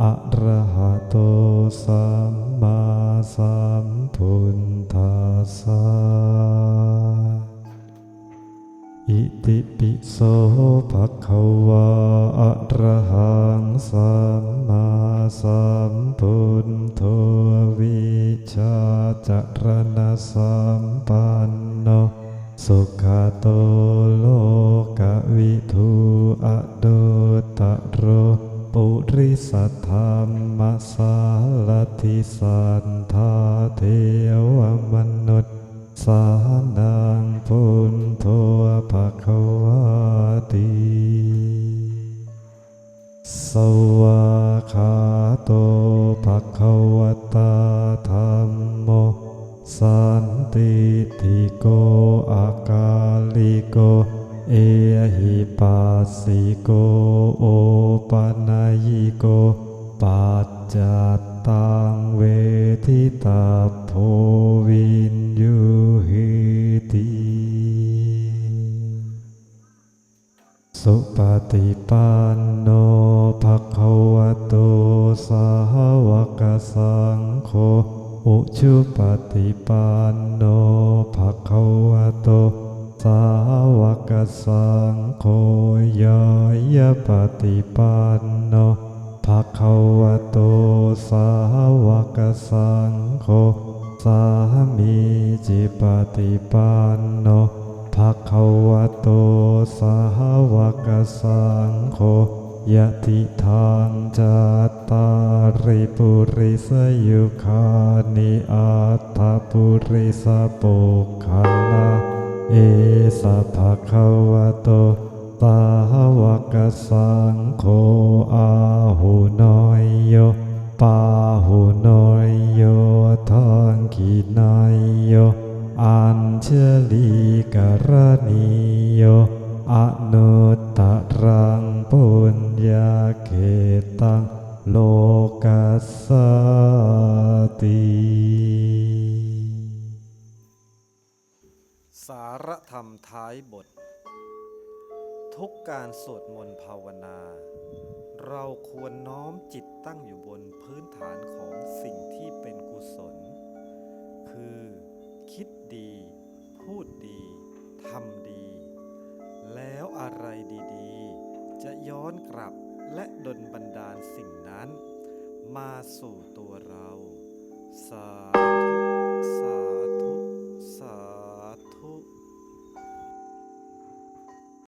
อะระหะโตสัมมาสัมพุทธัสสะอิติปิโสภะคะวะอะระหังสัมมาสัมพุทโธวิชาจารณะสัมปันโนสุขโตโลกวิทูอะ สารติสันทาเทวมนุษย์สานังพุนโทภควาติสวาขาโตภควตาธรรมโมสันติทิโกอาการิโก เอหิปัสสิโกโอปัญญิโกปัจ จัตตังเวทิตาโพวินยูหิติสุปฏิปันโนภะคะวะโตสาวกสังโฆอุชุปฏิปันโนภะคะวะโตสาวกสังโฆยายปฏิปันโน ภะคะวะโตสาวกสังโฆสามีจิปฏิปันโนภะคะวะโตสาวกสังโฆยะติทางจัตตาริปุริสยุคานิอัตถปุริสปุคคลาเอสะภะคะวะโต สาวกสังโฆอาหุนอยโยปาหุนอยโยทังขีนายโยอัญเชลีกรณีโยอนุตตรังปุญญาเขตังโลกัสสติสารธรรมท้ายบท ทุกการสวดมนต์ภาวนา เราควรน้อมจิตตั้งอยู่บนพื้นฐานของสิ่งที่เป็นกุศล คือ คิดดี พูดดีทำดี แล้วอะไรดีๆ จะย้อนกลับและดลบันดาลสิ่งนั้น มาสู่ตัวเราสา